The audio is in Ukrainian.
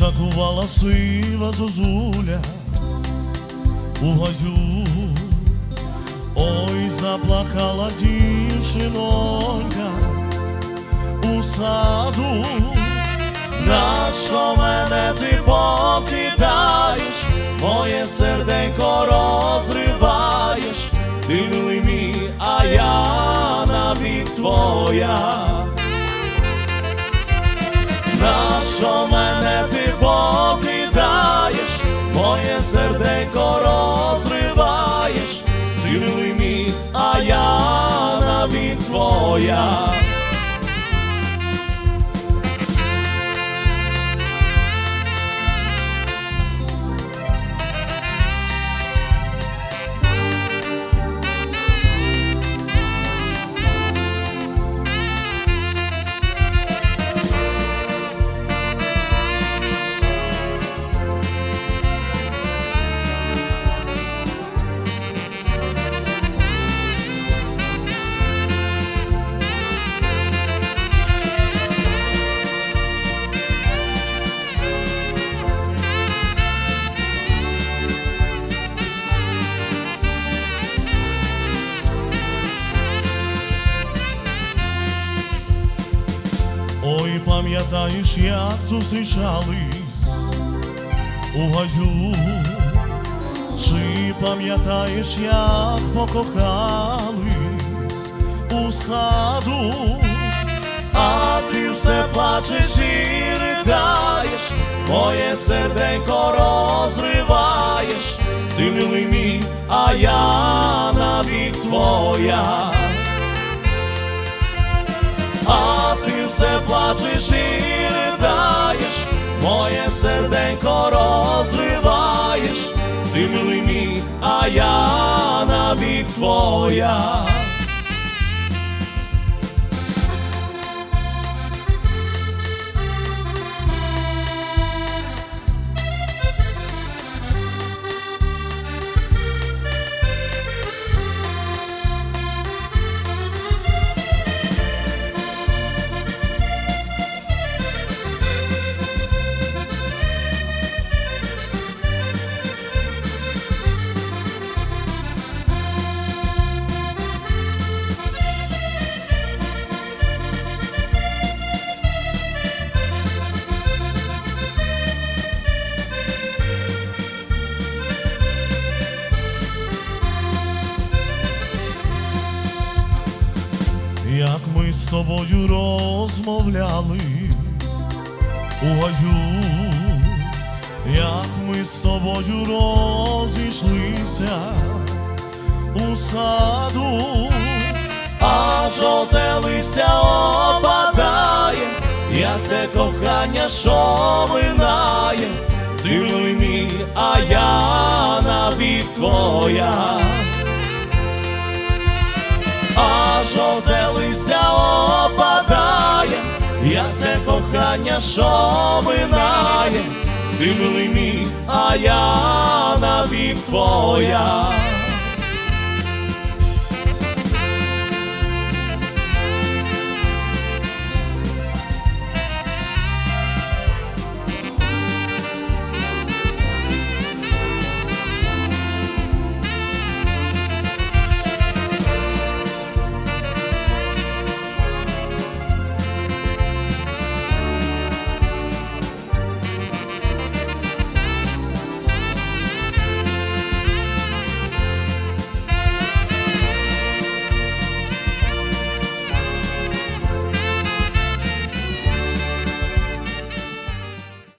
Закувала сива зозуля у газю, ой, заплакала дівчинонька у саду, на що мене ти покидаєш, моє серденько розриваєш, ти навік Ой, пам'ятаєш, як зустрічались у гаю, чи пам'ятаєш, як покохались у саду, а ти все плачеш і ридаєш, моє серденько розриваєш, ти милий мій, а я навік твоя. Все плачеш і ридаєш, моє серденько розриваєш, ти милий мій, а я навік твоя. Як ми з тобою розмовляли. У як ми з тобою розійшлися у саду, а жовте листя опадає, як те кохання, що минає, ти мій, а я навік твоя. Кохання, що минає, ти милий мій, а я навік твоя.